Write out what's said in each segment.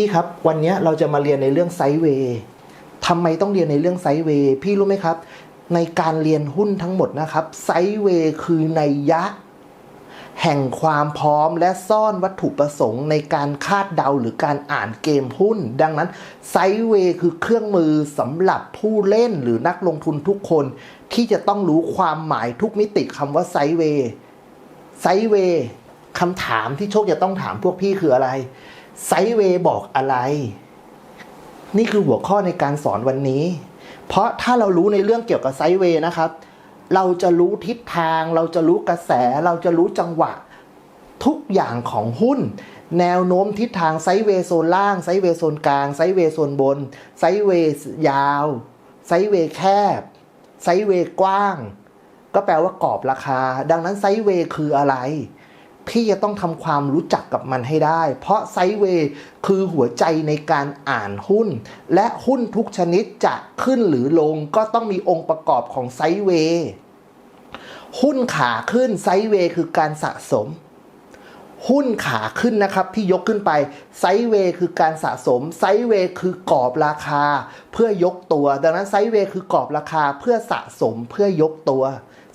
พี่ครับวันนี้เราจะมาเรียนในเรื่องไซด์เวย์ทำไมต้องเรียนในเรื่องไซด์เวย์พี่รู้ไหมครับ ในการเรียนหุ้นทั้งหมดนะครับไซด์เวย์คือในยยะ แห่งความพร้อมและซ่อนวัตถุประสงค์ในการคาดเดาหรือการอ่านเกมหุ้น ดังนั้นไซด์เวย์คือเครื่องมือสำหรับผู้เล่นหรือนักลงทุนทุกคน ที่จะต้องรู้ความหมายทุกมิติคำว่าไซด์เวย์ไซด์เวย์คำถามที่โชคจะต้องถามพวกพี่คืออะไร ไซเวย์บอกอะไร นี่คือหัวข้อในการสอนวันนี้ เพราะถ้าเรารู้ในเรื่องเกี่ยวกับไซเวย์นะครับ เราจะรู้ทิศทาง เราจะรู้กระแส เราจะรู้จังหวะ ทุกอย่างของหุ้น แนวโน้มทิศทางไซเวย์โซนล่าง ไซเวย์โซนกลาง ไซเวย์โซนบน ไซเวย์ยาว ไซเวย์แคบ ไซเวย์กว้าง ก็แปลว่ากรอบราคา ดังนั้นไซเวย์คืออะไร พี่จะต้องทำความรู้จักกับมันให้ได้ เพราะไซเวย์คือหัวใจในการอ่านหุ้น และหุ้นทุกชนิดจะขึ้นหรือลงก็ต้องมีองค์ประกอบของไซเวย์หุ้นขาขึ้นไซเวย์คือการสะสม หุ้นขาขึ้นนะครับที่ยกขึ้นไปไซเวย์คือการสะสมไซเวย์คือกรอบราคา เพื่อยกตัว ดังนั้นไซเวย์คือกรอบราคาเพื่อสะสมเพื่อยกตัว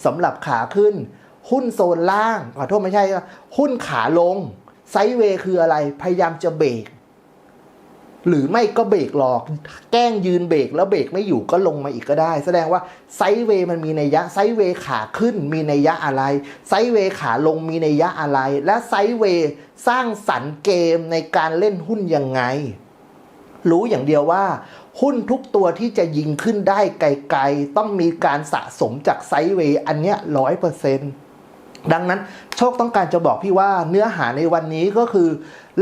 สำหรับขาขึ้น หุ้นโซนล่างขอโทษไม่ใช่ หุ้นขาลง ไซด์เวย์คืออะไร พยายามจะเบรกหรือไม่ก็เบรกหลอก แกล้งยืนเบรกแล้วเบรกไม่อยู่ก็ลงมาอีกก็ได้ แสดงว่าไซด์เวย์มันมีนัยะไซด์เวย์ขาขึ้นมีในยะอะไร ไซด์เวย์ขาลงมีในยยะอะไร และไซด์เวย์สร้างสรรค์เกมในการเล่นหุ้นยังไง รู้อย่างเดียวว่า หุ้นทุกตัวที่จะยิงขึ้นได้ไกลๆ ต้องมีการสะสมจากไซด์เวย์อันเนี้ยร้อยเปอร์เซ็นต์ ดังนั้นโชคต้องการจะบอกพี่ว่าเนื้อหาในวันนี้ก็คือ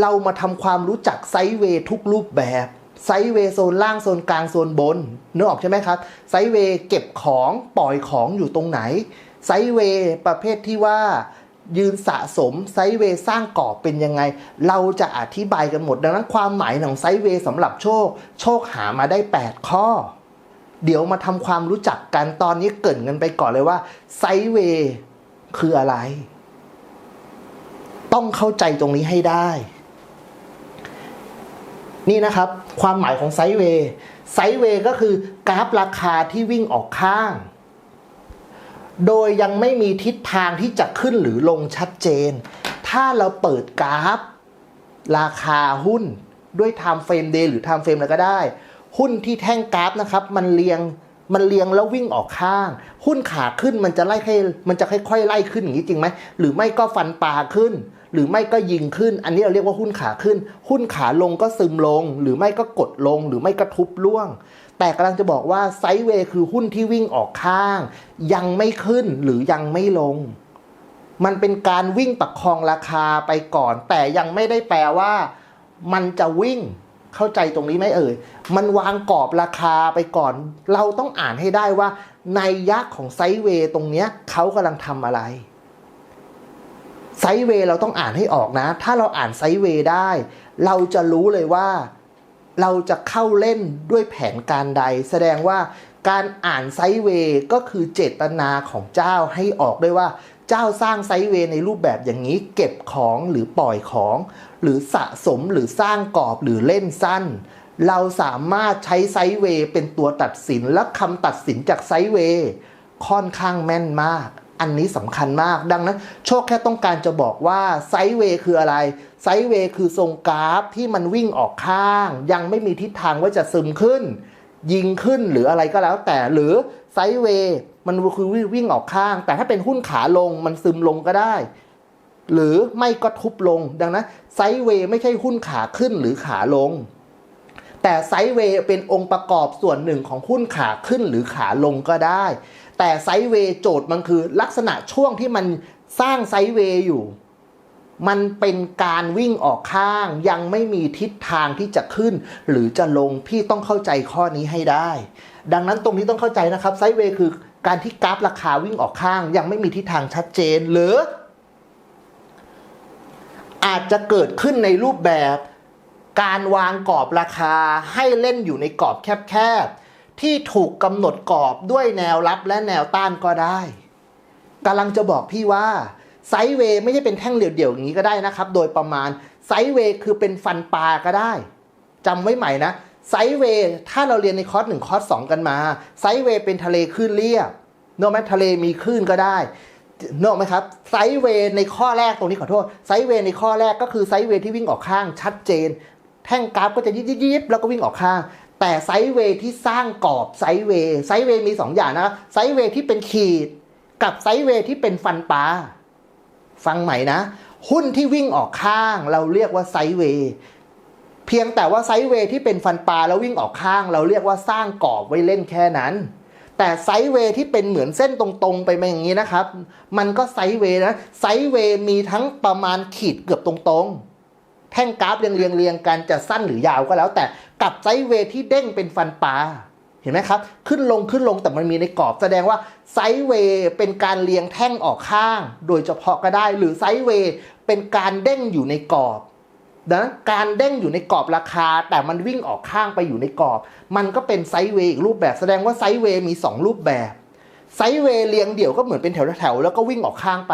เรามาทำความรู้จักไซเวย์ทุกรูปแบบไซเวย์โซนล่างโซนกลางโซนบนนึกออกใช่ไหมครับไซเวย์เก็บของปล่อยของอยู่ตรงไหนไซเวย์ประเภทที่ว่ายืนสะสมไซเวย์สร้างกรอบเป็นยังไง เราจะอธิบายกันหมด ดังนั้นความหมายของไซเวย์สำหรับโชค โชคหามาได้ 8 ข้อ เดี๋ยวมาทำความรู้จักกันตอนนี้เกรินกันไปก่อนเลยว่าไซเวย์ คืออะไร ต้องเข้าใจตรงนี้ให้ได้ นี่นะครับ ความหมายของไซด์เวย์ไซด์เวย์ก็คือกราฟราคาที่วิ่งออกข้าง โดยยังไม่มีทิศทางที่จะขึ้นหรือลงชัดเจน ถ้าเราเปิดกราฟ ราคาหุ้นด้วย time frame day หรือ time frame อะไรก็ได้ หุ้นที่แท่งกราฟนะครับ มันเรียง มันเรียงแล้ววิ่งออกข้าง หุ้นขาขึ้นมันจะไล่ให้มันจะค่อยๆไล่ขึ้นอย่างนี้จริงไหมหรือไม่ก็ฟันปลาขึ้น หรือไม่ก็ยิงขึ้น อันนี้เราเรียกว่าหุ้นขาขึ้น หุ้นขาลงก็ซึมลง หรือไม่ก็กดลง หรือไม่ก็ทุบล่วง แต่กำลังจะบอกว่าไซด์เวย์คือหุ้นที่วิ่งออกข้าง ยังไม่ขึ้นหรือยังไม่ลง มันเป็นการวิ่งประคองราคาไปก่อน แต่ยังไม่ได้แปลว่า มันจะวิ่ง เข้าใจตรงนี้ไหมเอ่ย มันวางกรอบราคาไปก่อน เราต้องอ่านให้ได้ว่าในยักษ์ของไซเวย์ตรงเนี้ยเขากำลังทำอะไร ไซเวย์เราต้องอ่านให้ออกนะ ถ้าเราอ่านไซเวย์ได้ เราจะรู้เลยว่า เราจะเข้าเล่นด้วยแผนการใด แสดงว่าการอ่านไซเวย์ก็คือเจตนาของเจ้าให้ออกด้วยว่า เจ้าสร้างไซเวย์ในรูปแบบอย่างนี้ เก็บของหรือปล่อยของ หรือสะสมหรือสร้างกรอบหรือเล่นสั้น เราสามารถใช้ไซด์เวย์เป็นตัวตัดสินและคำตัดสินจากไซด์เวย์ค่อนข้างแม่นมากอันนี้สำคัญมากดังนั้น โชคแค่ต้องการจะบอกว่าไซด์เวย์คืออะไร ไซด์เวย์คือทรงกราฟที่มันวิ่งออกข้าง ยังไม่มีทิศทางว่าจะซึมขึ้น ยิงขึ้นหรืออะไรก็แล้วแต่หรือไซด์เวย์มันคือวิ่งออกข้าง แต่ถ้าเป็นหุ้นขาลงมันซึมลงก็ได้ หรือไม่ก็ทุบลง ดังนั้นไซด์เวย์ไม่ใช่หุ้นขาขึ้นหรือขาลง แต่ไซด์เวย์เป็นองค์ประกอบส่วนหนึ่งของหุ้นขาขึ้นหรือขาลงก็ได้ แต่ไซด์เวย์โจทย์มันคือลักษณะช่วงที่มันสร้างไซด์เวย์อยู่ มันเป็นการวิ่งออกข้าง ยังไม่มีทิศทางที่จะขึ้น หรือจะลงพี่ต้องเข้าใจข้อนี้ให้ได้ ดังนั้นตรงนี้ต้องเข้าใจนะครับไซด์เวย์คือการที่กราฟราคาวิ่งออกข้าง ยังไม่มีทิศทางชัดเจนหรือ อาจจะเกิดขึ้นในรูปแบบ การวางกรอบราคาให้เล่นอยู่ในกรอบแคบๆ ที่ถูกกำหนดกรอบด้วยแนวรับและแนวต้านก็ได้กำลังจะบอกพี่ว่าไซด์เวย์ไม่ใช่เป็นแท่งเดี่ยวๆอย่างนี้ก็ได้นะครับ โดยประมาณไซด์เวย์คือเป็นฟันปลาก็ได้จำไว้ใหม่นะไซด์เวย์ถ้าเราเรียนในคอร์สหนึ่งคอร์สสองกันมาไซด์เวย์เป็นทะเลคลื่นเรียบนกไหมทะเลมีคลื่นก็ได้ นอกไหมครับไซด์เวย์ในข้อแรกตรงนี้ขอโทษไซด์เวย์ในข้อแรกก็คือไซด์เวย์ที่วิ่งออกข้างชัดเจน แท่งกราฟก็จะยิบยิบแล้วก็วิ่งออกข้าง แต่ไซด์เวย์ที่สร้างกรอบไซด์เวย์ไซด์เวย์มีสองอย่างนะไซด์เวย์ที่เป็นขีด กับไซด์เวย์ที่เป็นฟันปลาฟังใหม่นะ หุ้นที่วิ่งออกข้าง เราเรียกว่าไซด์เวย์เพียงแต่ว่าไซด์เวย์ที่เป็นฟันปลาแล้ววิ่งออกข้าง เราเรียกว่าสร้างกรอบไว้เล่นแค่นั้น แต่ไซด์เวย์ที่เป็นเหมือนเส้นตรงๆ ไปมาอย่างนี้นะครับ มันก็ไซด์เวย์นะไซด์เวย์มีทั้งประมาณขีดเกือบตรงๆ แท่งกราฟเรียงเรียงเรียงกันจะสั้นหรือยาวก็แล้ว แต่กับไซด์เวย์ที่เด้งเป็นฟันปลาเห็นไหมครับ ขึ้นลงขึ้นลงแต่มันมีในกรอบ แสดงว่าไซด์เวย์เป็นการเรียงแท่งออกข้าง โดยเฉพาะก็ได้ หรือไซด์เวย์เป็นการเด้งอยู่ในกรอบ ดังนั้นการเด้งอยู่ในกรอบราคา แต่มันวิ่งออกข้างไปอยู่ในกรอบ มันก็เป็นไซด์เวย์อีกรูปแบบแสดงว่าไซด์เวย์มี 2 รูปแบบ ไซด์เวย์เรียงเดี่ยวก็เหมือนเป็นแถวๆแล้วก็วิ่งออกข้างไป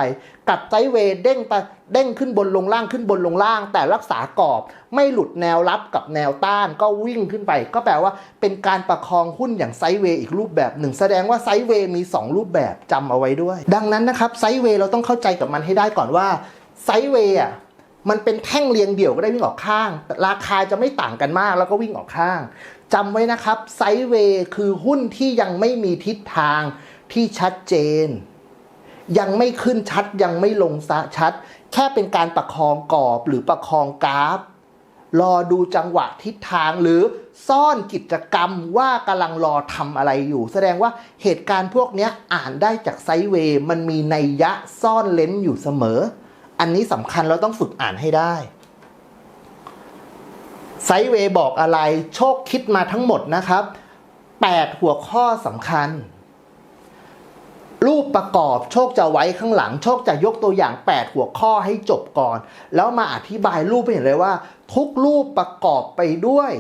กับไซด์เวย์เด้งไปเด้งขึ้นบนลงล่างขึ้นบนลงล่าง แต่รักษากรอบ ไม่หลุดแนวรับกับแนวต้านก็วิ่งขึ้นไป ก็แปลว่าเป็นการประคองหุ้นอย่างไซด์เวย์อีกรูปแบบหนึ่งแสดงว่าไซด์เวย์มี 2 รูปแบบจำเอาไว้ด้วย ดังนั้นนะครับไซด์เวย์เราต้องเข้าใจกับมันให้ได้ก่อนว่าไซด์เวย์อะ มันเป็นแท่งเรียงเดี่ยวก็ได้วิ่งออกข้าง ราคาจะไม่ต่างกันมากแล้วก็วิ่งออกข้างจำไว้นะครับไซด์เวย์คือหุ้นที่ยังไม่มีทิศทางที่ชัดเจน ยังไม่ขึ้นชัดยังไม่ลงชัด แค่เป็นการประคองกรอบหรือประคองกราฟ รอดูจังหวะทิศทางหรือซ่อนกิจกรรมว่ากำลังรอทำอะไรอยู่ แสดงว่าเหตุการณ์พวกนี้อ่านได้จากไซด์เวย์มันมีนัยยะซ่อนเลนอยู่เสมอ อันนี้สำคัญเราต้องฝึกอ่านให้ได้ไซเวย์บอกอะไรโชคคิดมาทั้งหมดนะครับ 8 หัวข้อสำคัญ รูปประกอบโชคจะไว้ข้างหลัง โชคจะยกตัวอย่าง 8 หัวข้อให้จบก่อน แล้วมาอธิบายรูปให้เห็นเลยว่า ทุกรูปประกอบไปด้วย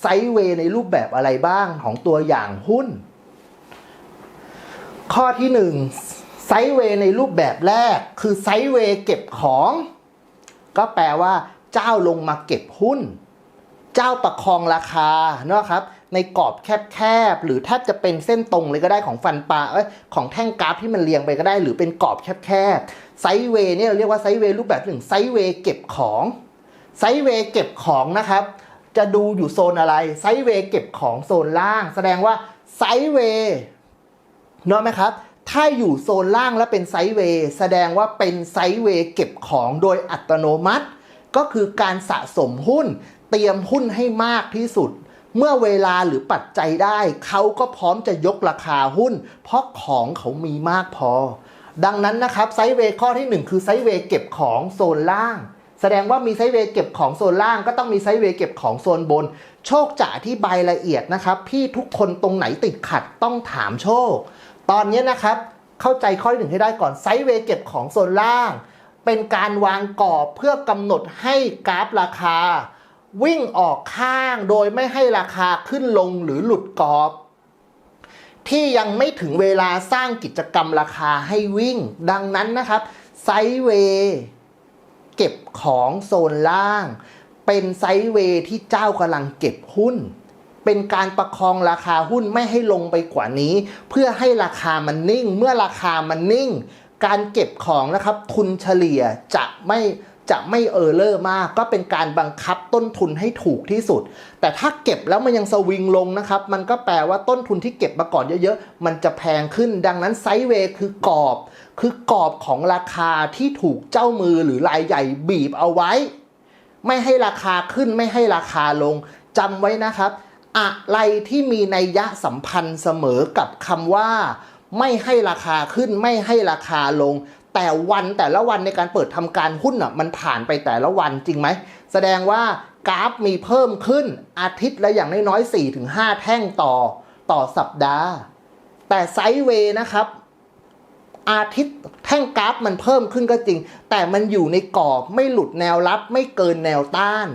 ไซเวย์ในรูปแบบอะไรบ้างของตัวอย่างหุ้น ข้อที่ 1 ไซด์เวย์ในรูปแบบแรก คือไซด์เวย์เก็บของ ก็แปลว่า เจ้าลงมาเก็บหุ้น เจ้าประคองราคาเนาะครับ ในกรอบแคบๆหรือแทบจะเป็นเส้นตรงเลยก็ได้ของฟันปลาของแท่งกราฟที่มันเรียงไปก็ได้ หรือเป็นกรอบแคบๆไซด์เวย์เนี่ยเราเรียกว่าไซด์เวย์รูปแบบหนึ่งไซด์เวย์เก็บของไซด์เวย์เก็บของนะครับ จะดูอยู่โซนอะไรไซด์เวย์เก็บของโซนล่าง แสดงว่าไซด์เวย์เนาะไหมครับ ถ้าอยู่โซนล่างแล้วเป็นไซด์เวย์แสดงว่าเป็นไซด์เวย์เก็บของโดยอัตโนมัติ ก็คือการสะสมหุ้น เตรียมหุ้นให้มากที่สุด เมื่อเวลาหรือปัจจัยได้ เขาก็พร้อมจะยกราคาหุ้น เพราะของเขามีมากพอ ดังนั้นนะครับไซด์เวย์ข้อที่ 1 คือไซด์เวย์เก็บของโซนล่างแสดงว่ามีไซด์เวย์เก็บของโซนล่างก็ต้องมีไซด์เวย์เก็บของโซนบน โชคจะอธิบายละเอียดนะครับ พี่ทุกคนตรงไหนติดขัดต้องถามโชค ตอนนี้นะครับ เข้าใจข้อที่หนึ่งให้ได้ก่อนไซด์เวย์เก็บของโซนล่าง เป็นการวางกรอบเพื่อกำหนดให้กราฟราคา วิ่งออกข้างโดยไม่ให้ราคาขึ้นลงหรือหลุดกรอบ ที่ยังไม่ถึงเวลาสร้างกิจกรรมราคาให้วิ่ง ดังนั้นนะครับไซด์เวย์เก็บของโซนล่าง เป็นไซด์เวย์ที่เจ้ากำลังเก็บหุ้น เป็นการประคองราคาหุ้นไม่ให้ลงไปกว่านี้ เพื่อให้ราคามันนิ่ง เมื่อราคามันนิ่ง การเก็บของนะครับทุนเฉลี่ยจะไม่จะไม่เออร์เลอร์มากก็เป็นการบังคับต้นทุนให้ถูกที่สุด แต่ถ้าเก็บแล้วมันยังสวิงลงนะครับ มันก็แปลว่าต้นทุนที่เก็บมาก่อนเยอะๆ มันจะแพงขึ้น ดังนั้นไซด์เวย์คือกรอบ คือกรอบของราคาที่ถูกเจ้ามือหรือรายใหญ่บีบเอาไว้ ไม่ให้ราคาขึ้นไม่ให้ราคาลงจำไว้นะครับ อะไรที่มีนัยยะสัมพันธ์เสมอกับคำว่า ไม่ให้ราคาขึ้นไม่ให้ราคาลง แต่วันแต่ละวันในการเปิดทำการหุ้นอะมันผ่านไปแต่ละวันจริงไหม แสดงว่ากราฟมีเพิ่มขึ้นอาทิตย์ละอย่างน้อยๆ4-5 แท่งต่อต่อสัปดาห์ แต่ไซด์เวย์นะครับอาทิตย์แท่งกราฟมันเพิ่มขึ้นก็จริง แต่มันอยู่ในกรอบไม่หลุดแนวรับไม่เกินแนวต้าน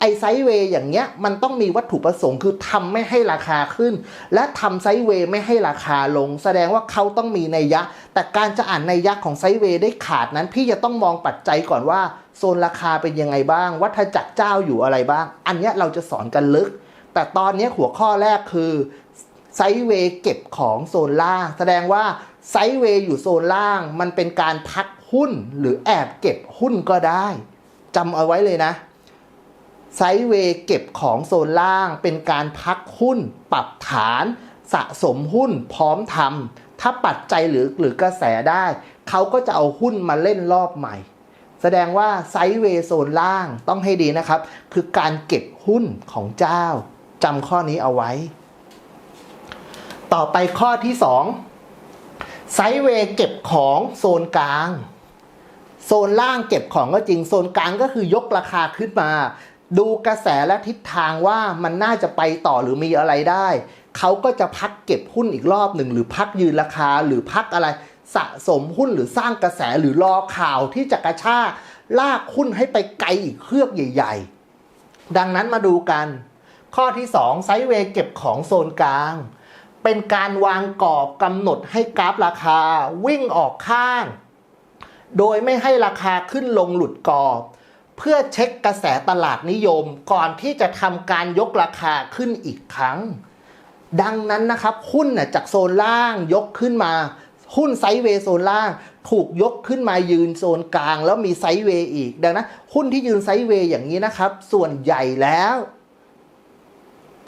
ไอไซด์เวย์อย่างเงี้ยมันต้องมีวัตถุประสงค์คือทำไม่ให้ราคาขึ้น และทำไซด์เวย์ไม่ให้ราคาลง แสดงว่าเขาต้องมีในัยะ แต่การจะอ่านในัยะของไซด์เวย์ได้ขาดนั้น พี่จะต้องมองปัจจัยก่อนว่า โซนราคาเป็นยังไงบ้าง วัฏจักรเจ้าอยู่อะไรบ้าง อันเนี้ยเราจะสอนกันลึก แต่ตอนนี้หัวข้อแรกคือไซด์เวย์เก็บของโซนล่าง แสดงว่าไซด์เวย์อยู่โซนล่าง มันเป็นการพักหุ้นหรือแอบเก็บหุ้นก็ได้จำเอาไว้เลยนะ ไซด์เวย์เก็บของโซนล่างเป็นการพักหุ้นปรับฐานสะสมหุ้นพร้อมทำถ้าปัจจัยหรือหรือกระแสได้ เขาก็จะเอาหุ้นมาเล่นรอบใหม่ แสดงว่าไซด์เวย์โซนล่างต้องให้ดีนะครับ คือการเก็บหุ้นของเจ้าจำข้อนี้เอาไว้ ต่อไปข้อที่ 2 ไซด์เวย์เก็บของโซนกลาง โซนล่างเก็บของก็จริง โซนกลางก็คือยกราคาขึ้นมา ดูกระแสและทิศทางว่ามันน่าจะไปต่อหรือมีอะไรได้ เขาก็จะพักเก็บหุ้นอีกรอบหนึ่ง หรือพักยืนราคาหรือพักอะไร สะสมหุ้นหรือสร้างกระแสหรือรอข่าวที่จะกระชากลากหุ้นให้ไปไกลอีกเครือกใหญ่ ๆ ดังนั้นมาดูกัน ข้อที่ 2 ไซด์เวย์เก็บของโซนกลาง เป็นการวางกรอบกำหนดให้กราฟราคาวิ่งออกข้าง โดยไม่ให้ราคาขึ้นลงหลุดกรอบ เพื่อเช็คกระแสตลาดนิยมก่อนที่จะทำการยกราคาขึ้นอีกครั้ง ดังนั้นนะครับหุ้นจากโซนล่างยกขึ้นมา หุ้นไซด์เวย์โซนล่าง ถูกยกขึ้นมายืนโซนกลาง แล้วมีไซด์เวย์อีก ดังนั้นหุ้นที่ยืนไซด์เวย์อย่างนี้นะครับ ส่วนใหญ่แล้ว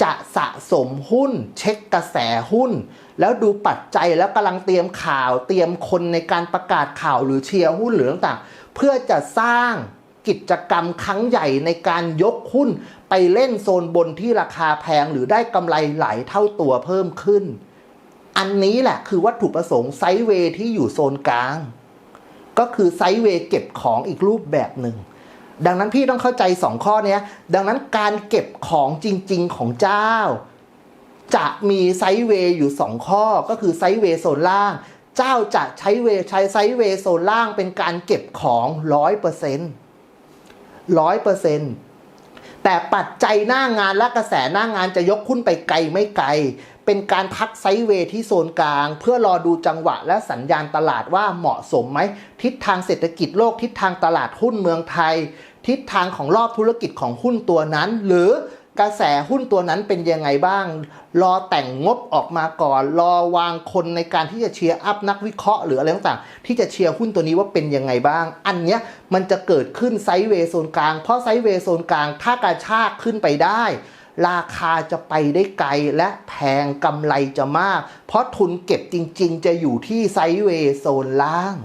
จะสะสมหุ้น เช็คกระแสหุ้น แล้วดูปัจจัยแล้วกำลังเตรียมข่าว เตรียมคนในการประกาศข่าวหรือเชียร์หุ้นหรือต่างๆเพื่อจะสร้าง กิจกรรมครั้งใหญ่ในการยกหุ้นไปเล่นโซนบนที่ราคาแพงหรือได้กำไรหลายเท่าตัวเพิ่มขึ้น อันนี้แหละคือวัตถุประสงค์ไซด์เวย์ที่อยู่โซนกลาง ก็คือไซด์เวย์เก็บของอีกรูปแบบหนึ่ง ดังนั้นพี่ต้องเข้าใจ 2 ข้อเนี้ยดังนั้นการเก็บของจริง ๆ ของเจ้า จะมีไซด์เวย์อยู่ 2 ข้อ ก็คือไซด์เวย์โซนล่าง เจ้าจะใช้เวใช้ไซด์เวย์โซนล่างเป็นการเก็บของร้อยเปอ ร้อยเปอร์เซ็นต์แต่ปัจจัยหน้างานและกระแสหน้างานจะยกหุ้นไปไกลไม่ไกล เป็นการพักไซด์เวที่โซนกลาง เพื่อรอดูจังหวะและสัญญาณตลาดว่าเหมาะสมไหม ทิศทางเศรษฐกิจโลกทิศทางตลาดหุ้นเมืองไทย ทิศทางของรอบธุรกิจของหุ้นตัวนั้น หรือ กระแสหุ้นตัวนั้นเป็นยังไงบ้าง รอแต่งงบออกมาก่อน รอวางคนในการที่จะเชียร์อัพนักวิเคราะห์หรืออะไรต่างๆ ที่จะเชียร์หุ้นตัวนี้ว่าเป็นยังไงบ้าง อันเนี้ยมันจะเกิดขึ้นไซด์เวย์โซนกลาง เพราะไซด์เวย์โซนกลาง ถ้ากระชากขึ้นไปได้ ราคาจะไปได้ไกลและแพงกำไรจะมาก เพราะทุนเก็บจริง ๆ จะอยู่ที่ไซด์เวย์โซนล่าง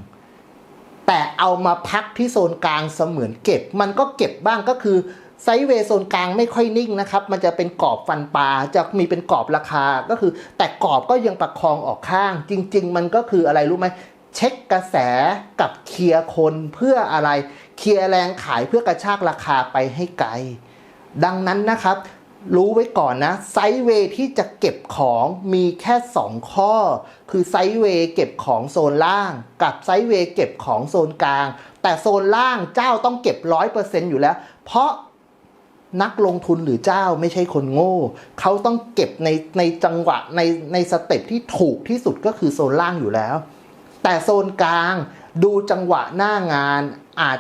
แต่เอามาพักที่โซนกลางเสมือนเก็บ มันก็เก็บบ้างก็คือ ไซด์เวย์โซนกลางไม่ค่อยนิ่งนะครับ มันจะเป็นกรอบฟันปลาจะมีเป็นกรอบราคาก็คือ แต่กรอบก็ยังประคองออกข้าง จริง ๆ มันก็คืออะไรรู้ไหมเช็คกระแสกับเคลียร์คนเพื่ออะไร เคลียร์แรงขายเพื่อกระชากราคาไปให้ไกล ดังนั้นนะครับ รู้ไว้ก่อนนะ ไซด์เวย์ที่จะเก็บของมีแค่ 2 ข้อ คือไซด์เวย์เก็บของโซนล่าง กับไซด์เวย์เก็บของโซนกลาง แต่โซนล่างเจ้าต้องเก็บร้อยเปอร์เซ็นต์อยู่แล้ว เพราะ นักลงทุนหรือเจ้าไม่ใช่คนโง่ เขาต้องเก็บในในจังหวะในในสเต็ปที่ถูกที่สุดก็คือโซนล่างอยู่แล้ว แต่โซนกลางดูจังหวะหน้างานอาจ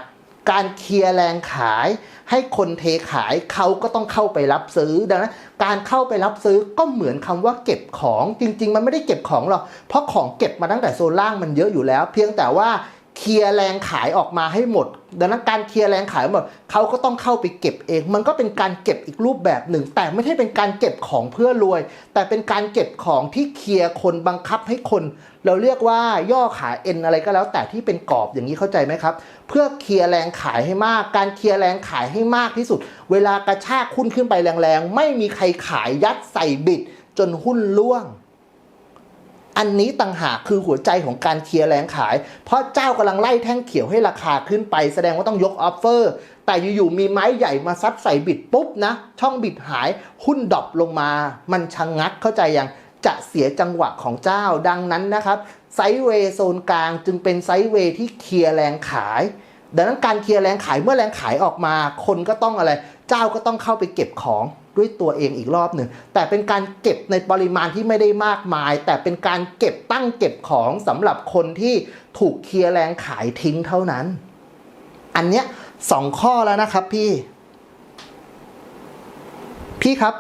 การเคลียร์แรงขาย ให้คนเทขายเขาก็ต้องเข้าไปรับซื้อ ดังนั้นการเข้าไปรับซื้อก็เหมือนคำว่าเก็บของจริง ๆ มันไม่ได้เก็บของหรอกเพราะของเก็บมาตั้งแต่โซนล่างมันเยอะอยู่แล้ว เพียงแต่ว่า เคลียร์แรงขายออกมาให้หมด ดังนั้นการเคลียร์แรงขายหมดเขาก็ต้องเข้าไปเก็บเอง มันก็เป็นการเก็บอีกรูปแบบหนึ่ง แต่ไม่ใช่เป็นการเก็บของเพื่อรวย แต่เป็นการเก็บของที่เคลียร์คนบังคับให้คน เราเรียกว่าย่อขาเอ็นอะไรก็แล้ว แต่ที่เป็นกรอบอย่างนี้เข้าใจไหมครับ เพื่อเคลียร์แรงขายให้มาก การเคลียร์แรงขายให้มากที่สุด เวลากระชากหุ้นขึ้นไปแรงๆไม่มีใครขายยัดใส่บิด จนหุ้นล่วง อันนี้ต่างหากคือหัวใจของการเคลียร์แรงขาย เพราะเจ้ากำลังไล่แท่งเขียวให้ราคาขึ้นไป แสดงว่าต้องยกออฟเฟอร์ แต่อยู่ๆมีไม้ใหญ่มาซัดใส่บิดปุ๊บนะ ช่องบิดหายหุ้นดรอปลงมา มันชะงงักเข้าใจยังจะเสียจังหวะของเจ้าดังนั้นนะครับไซเวย์โซนกลางจึงเป็นไซเวย์ที่เคลียร์แรงขาย ดังนั้นการเคลียร์แรงขายเมื่อแรงขายออกมา คนก็ต้องอะไร เจ้าก็ต้องเข้าไปเก็บของ ด้วยตัวเองอีกรอบหนึ่งแต่เป็นการเก็บในปริมาณที่ไม่ได้มากมาย แต่เป็นการเก็บตั้งเก็บของสำหรับคนที่ถูกเคลียร์แรงขายทิ้งเท่านั้น อันเนี้ยสองข้อแล้วนะครับพี่ พี่ครับ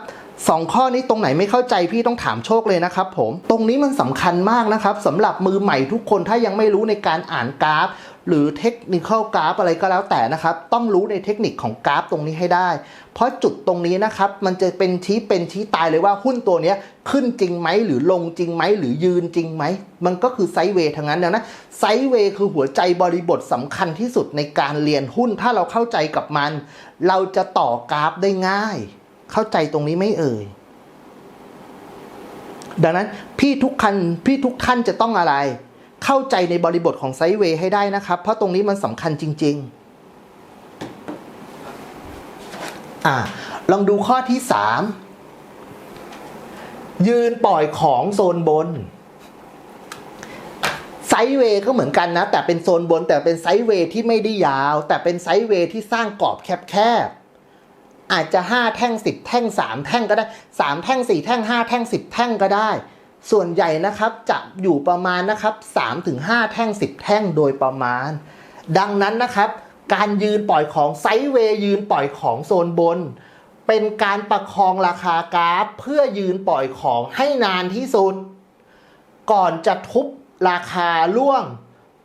สองข้อนี้ตรงไหนไม่เข้าใจพี่ต้องถามโชคเลยนะครับผม ตรงนี้มันสำคัญมากนะครับสำหรับมือใหม่ทุกคนถ้ายังไม่รู้ในการอ่านกราฟ หรือเทคนิคกราฟอะไรก็แล้วแต่นะครับ ต้องรู้ในเทคนิคของกราฟตรงนี้ให้ได้ เพราะจุดตรงนี้นะครับ มันจะเป็นชี้เป็นชี้ตายเลยว่าหุ้นตัวนี้ขึ้นจริงไหมหรือลงจริงไหมหรือยืนจริงไหม มันก็คือไซด์เวย์ทั้งนั้นนั้นไซด์เวย์คือหัวใจบริบทสำคัญที่สุดในการเรียนหุ้นถ้าเราเข้าใจกับมัน เราจะต่อกราฟได้ง่าย เข้าใจตรงนี้ไม่เอ่ยดังนั้นพี่ทุกคันพี่ทุกท่านจะต้องอะไร เข้าใจในบริบทของไซด์เวย์ให้ได้นะครับ เพราะตรงนี้มันสำคัญจริง ๆ อ่าลองดูข้อที่ 3 ยืนปล่อยของโซนบน ไซด์เวย์ก็เหมือนกันนะ แต่เป็นโซนบนแต่เป็นไซด์เวย์ที่ไม่ได้ยาว แต่เป็นไซด์เวย์ที่สร้างกรอบแคบๆอาจจะ 5 แท่ง 10 แท่ง 3 แท่งก็ได้ 3 แท่ง 4 แท่ง 5 แท่ง 10 แท่งก็ได้ ส่วนใหญ่นะครับจะอยู่ประมาณนะครับ3-5 แท่ง 10 แท่งโดยประมาณ ดังนั้นนะครับ การยืนปล่อยของไซด์เวย์ยืนปล่อยของโซนบน เป็นการประคองราคากราฟ เพื่อยืนปล่อยของให้นานที่สุด ก่อนจะทุบราคาล่วง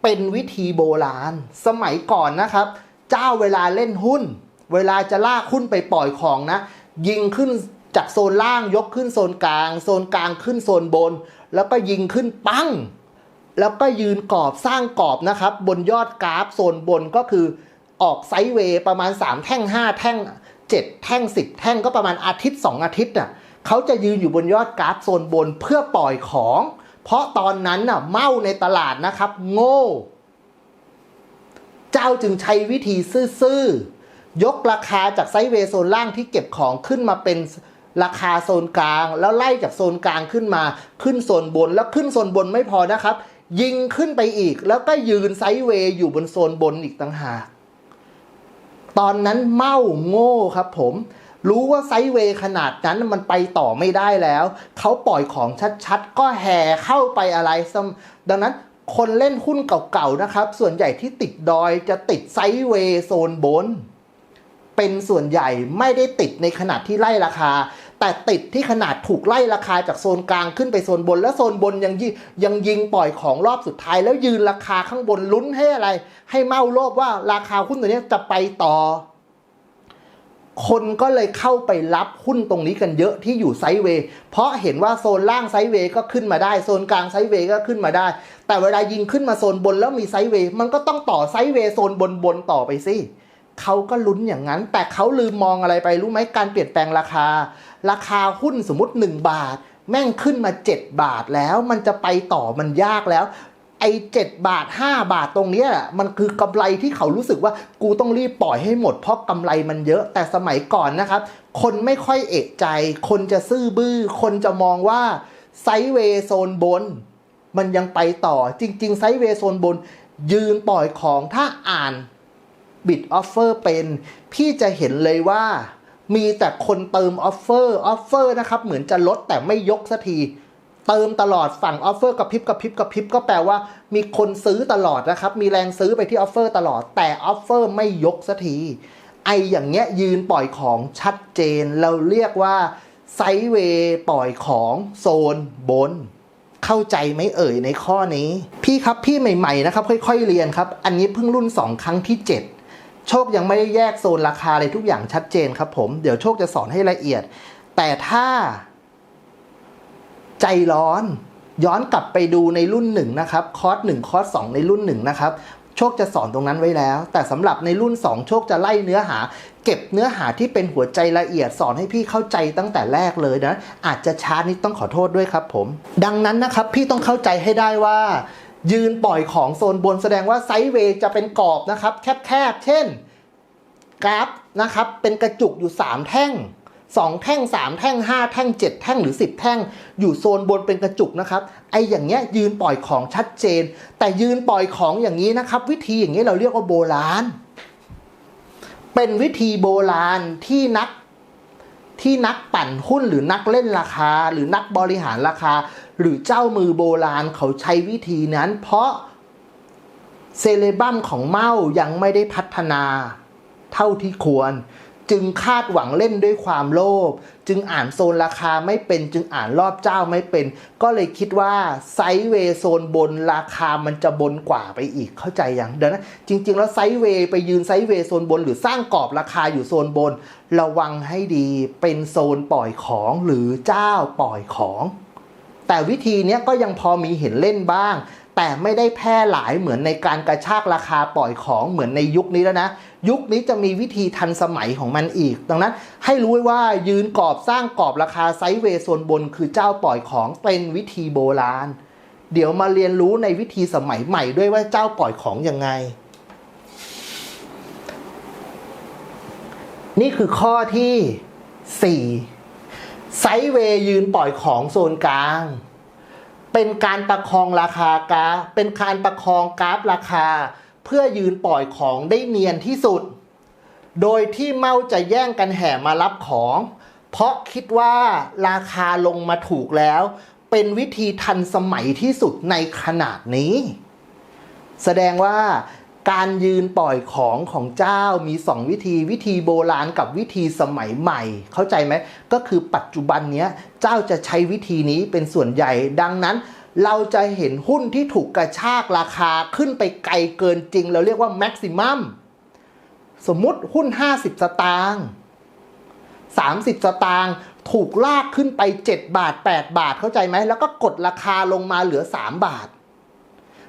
เป็นวิธีโบราณ สมัยก่อนนะครับ เจ้าเวลาเล่นหุ้น เวลาจะลากหุ้นไปปล่อยของนะ ยิงขึ้น จากโซนล่างยกขึ้นโซนกลาง โซนกลางขึ้นโซนบน แล้วก็ยิงขึ้นปั้ง แล้วก็ยืนกรอบสร้างกรอบนะครับ บนยอดกราฟโซนบนก็คือออกไซด์เวย์ประมาณ 3 แท่ง 5 แท่ง 7 แท่ง 10 แท่งก็ประมาณอาทิตย์ 2 อาทิตย์อะเขาจะยืนอยู่บนยอดกราฟโซนบนเพื่อปล่อยของ เพราะตอนนั้นน่ะเมาในตลาดนะครับ โง่ เจ้าจึงใช้วิธีซื่อๆยกราคาจากไซด์เวย์โซนล่างที่เก็บของขึ้นมาเป็น ราคาโซนกลางแล้วไล่จากโซนกลางขึ้นมา ขึ้นโซนบนแล้วขึ้นโซนบนไม่พอนะครับ ยิงขึ้นไปอีก แล้วก็ยืนไซด์เวย์อยู่บนโซนบนอีกต่างหาก ตอนนั้นเมาโง่ครับผมรู้ว่าไซเวย์ขนาดนั้นมันไปต่อไม่ได้แล้ว เขาปล่อยของชัดๆ ก็แห่เข้าไปอะไร ดังนั้นคนเล่นหุ้นเก่าๆนะครับ ส่วนใหญ่ที่ติดดอยจะติดไซเวย์โซนบน เป็นส่วนใหญ่ไม่ได้ติดในขนาดที่ไล่ราคา แต่ติดที่ขนาดถูกไล่ราคาจากโซนกลางขึ้นไปโซนบน แล้วโซนบนยังยิยังยิงปล่อยของรอบสุดท้าย แล้วยืนราคาข้างบนลุ้นให้อะไร ให้เมาโลภว่าราคาหุ้นตัวนี้จะไปต่อ คนก็เลยเข้าไปรับหุ้นตรงนี้กันเยอะที่อยู่ไซด์เวย์เพราะเห็นว่าโซนล่างไซด์เวย์ก็ขึ้นมาได้โซนกลางไซด์เวย์ก็ขึ้นมาได้ แต่เวลายิงขึ้นมาโซนบนแล้วมีไซด์เวย์มันก็ต้องต่อไซด์เวย์โซนบนบนต่อไปสิ เขาก็ลุ้นอย่างนั้น แต่เขาลืมมองอะไรไปรู้ไหมการเปลี่ยนแปลงราคา ราคาหุ้นสมมติ 1 บาท แม่งขึ้นมา 7 บาทแล้วมันจะไปต่อมันยากแล้วไอ้เจ็ดบาท 5 บาทตรงเนี้ยมันคือกำไรที่เขารู้สึกว่ากูต้องรีบปล่อยให้หมดเพราะกำไรมันเยอะแต่สมัยก่อนนะครับ คนไม่ค่อยเอะใจ คนจะซื่อบื้อ คนจะมองว่าไซเวโซนบน มันยังไปต่อจริง ๆ ไซเวโซนบน ยืนปล่อยของถ้าอ่าน บิดออฟเฟอร์เป็น พี่จะเห็นเลยว่า มีแต่คนเติมออฟเฟอร์ออฟเฟอร์นะครับเหมือนจะลดแต่ไม่ยกสักทีเติมตลอดฝั่งออฟเฟอร์กับพริบกับพริบกับพริบก็แปลว่า มีคนซื้อตลอดนะครับ มีแรงซื้อไปที่ออฟเฟอร์ตลอดแต่ออฟเฟอร์ไม่ยกสักทีไออย่างเงี้ยยืนปล่อยของชัดเจน เราเรียกว่าไซเวย์ปล่อยของโซนบน เข้าใจไหมเอ่ยในข้อนี้ พี่ครับพี่ใหม่ ๆ นะครับ ค่อย ๆ เรียนครับ อันนี้เพิ่งรุ่น 2 ครั้งที่ 7 โชคยังไม่ได้แยกโซนราคาเลยทุกอย่างชัดเจนครับผม เดี๋ยวโชคจะสอนให้ละเอียด แต่ถ้า ใจร้อน ย้อนกลับไปดูในรุ่นหนึ่งนะครับ คอร์สหนึ่งคอร์สสองในรุ่นหนึ่งนะครับโชคจะสอนตรงนั้นไว้แล้ว แต่สำหรับในรุ่น 2 โชคจะไล่เนื้อหา เก็บเนื้อหาที่เป็นหัวใจละเอียดสอนให้พี่เข้าใจตั้งแต่แรกเลยนะ อาจจะช้านิดต้องขอโทษด้วยครับผม ดังนั้นนะครับ พี่ต้องเข้าใจให้ได้ว่า ยืนปล่อยของโซนบนแสดงว่าไซด์เวย์จะเป็นกรอบนะครับ แคบๆ เช่นกราฟนะครับ เป็นกระจุกอยู่ 3 แท่ง 2 แท่ง 3 แท่ง 5 แท่ง 7 แท่งหรือ 10 แท่ง อยู่โซนบนเป็นกระจุกนะครับไออย่างเงี้ยยืนปล่อยของชัดเจน แต่ยืนปล่อยของอย่างนี้นะครับ วิธีอย่างนี้เราเรียกว่าโบราณ เป็นวิธีโบราณที่นัก ที่นักปั่นหุ้นหรือนักเล่นราคา หรือนักบริหารราคา หรือเจ้ามือโบราณเขาใช้วิธีนั้น เพราะเซเลบัมของเมายังไม่ได้พัฒนาเท่าที่ควร จึงคาดหวังเล่นด้วยความโลภจึงอ่านโซนราคาไม่เป็น จึงอ่านรอบเจ้าไม่เป็น ก็เลยคิดว่าไซด์เวย์โซนบนราคามันจะบนกว่าไปอีกเข้าใจยังเดี๋ยวนะจริง ๆ แล้วไซด์เวย์ไปยืนไซด์เวย์โซนบน หรือสร้างกรอบราคาอยู่โซนบน ระวังให้ดีเป็นโซนปล่อยของหรือเจ้าปล่อยของ แต่วิธีนี้ก็ยังพอมีเห็นเล่นบ้าง แต่ไม่ได้แพร่หลายเหมือนในการกระชากราคาปล่อยของเหมือนในยุคนี้แล้วนะ ยุคนี้จะมีวิธีทันสมัยของมันอีก ดังนั้นให้รู้ไว้ว่ายืนกรอบสร้างกรอบราคาไซด์เวย์โซนบน คือเจ้าปล่อยของเป็นวิธีโบราณ เดี๋ยวมาเรียนรู้ในวิธีสมัยใหม่ด้วยว่าเจ้าปล่อยของยังไง นี่คือข้อที่ 4 ไซด์เวย์ยืนปล่อยของโซนกลางเป็นการประคองราคากาเป็นการประคองกราฟราคา เพื่อยืนปล่อยของได้เนียนที่สุด โดยที่เมาจะแย่งกันแห่มารับของ เพราะคิดว่าราคาลงมาถูกแล้ว เป็นวิธีทันสมัยที่สุดในขนาดนี้ แสดงว่าการยืนปล่อยของของเจ้ามีสองวิธีวิธีโบราณกับวิธีสมัยใหม่ เข้าใจไหมก็คือปัจจุบันเนี้ยเจ้าจะใช้วิธีนี้เป็นส่วนใหญ่ดังนั้น เราจะเห็นหุ้นที่ถูกกระชากราคาขึ้นไปไกลเกินจริง เราเรียกว่าแม็กซิมัมสมมุติหุ้น 50 สตางค์30 สตางค์ถูกลากขึ้นไป 7 บาท 8 บาทเข้าใจไหม แล้วก็กดราคาลงมาเหลือ 3 บาท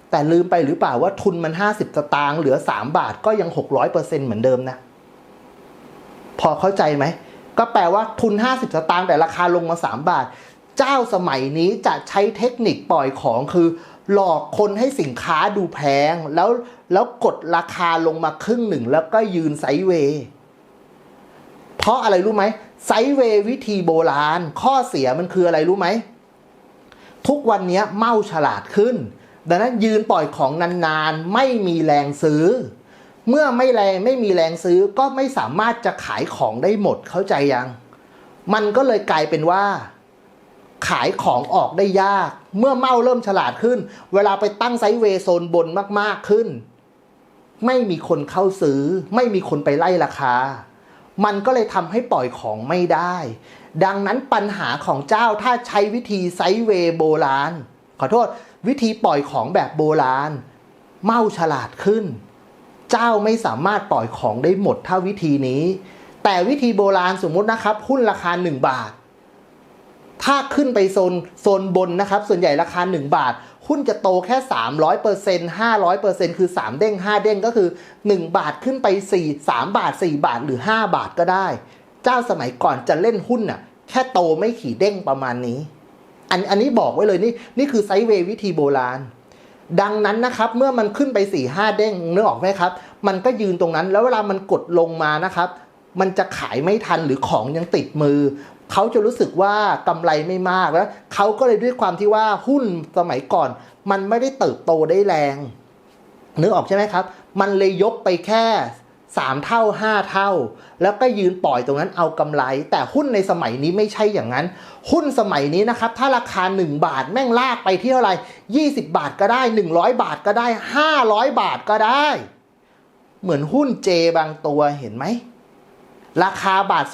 แต่ลืมไปหรือเปล่าว่าทุนมัน 50 สตางค์เหลือ 3 บาทก็ยัง 600%เหมือนเดิมนะ พอเข้าใจไหม ก็แปลว่าทุน 50 สตางค์แต่ราคาลงมา 3 บาท เจ้าสมัยนี้จะใช้เทคนิคปล่อยของคือ หลอกคนให้สินค้าดูแพง แล้วแล้วกดราคาลงมาครึ่งหนึ่ง แล้วก็ยืนไซเวย์เพราะอะไรรู้ไหมไซเวย์วิธีโบราณ ข้อเสียมันคืออะไรรู้ไหม ทุกวันนี้เมาฉลาดขึ้น ดังนั้นยืนปล่อยของนานๆ ไม่มีแรงซื้อ เมื่อไม่แรงไม่มีแรงซื้อก็ไม่สามารถจะขายของได้หมดเข้าใจยัง มันก็เลยกลายเป็นว่า ขายของออกได้ยาก เมื่อเมาเริ่มฉลาดขึ้น เวลาไปตั้งไซเวยโซนบนมากๆขึ้น ไม่มีคนเข้าซื้อ ไม่มีคนไปไล่ราคา มันก็เลยทำให้ปล่อยของไม่ได้ ดังนั้นปัญหาของเจ้าถ้าใช้วิธีไซเวยโบราณ ขอโทษ วิธีปล่อยของแบบโบราณ เมาฉลาดขึ้น เจ้าไม่สามารถปล่อยของได้หมดเท่าวิธีนี้ แต่วิธีโบราณสมมตินะครับหุ้นราคา 1 บาท ถ้าขึ้นไปโซนโซนบนนะครับ ส่วนใหญ่ราคา 1 บาท หุ้นจะโตแค่ 300% 500%คือ 3 เด้ง 5 เด้งก็คือ 1 บาทขึ้นไป 4 3 บาท 4 บาทหรือ 5 บาทก็ได้ เจ้าสมัยก่อนจะเล่นหุ้นน่ะแค่โตไม่ขี่เด้งประมาณนี้ อันอันนี้บอกไว้เลยนี่นี่คือไซเวย์วิธีโบราณ ดังนั้นนะครับเมื่อมันขึ้นไป4ี่ห้าเด้งนึกออกไหมครับ มันก็ยืนตรงนั้นแล้วเวลามันกดลงมานะครับมันจะขายไม่ทันหรือของยังติดมือ เขาจะรู้สึกว่ากำไรไม่มากแล้วเขาก็เลยด้วยความที่ว่าหุ้นสมัยก่อน มันไม่ได้เติบโตได้แรงนึกออกใช่ไหมครับ มันเลยยกไปแค่ 3 เท่า 5 เท่า แล้วก็ยืนปล่อยตรงนั้นเอากำไร แต่หุ้นในสมัยนี้ไม่ใช่อย่างนั้น หุ้นสมัยนี้นะครับ ถ้าราคา 1 บาทแม่งลากไปที่เท่าไหร่20 บาทก็ได้ 100 บาทก็ได้ 500 บาทก็ได้ เหมือนหุ้นเจบางตัวเห็นไหม ราคาบาท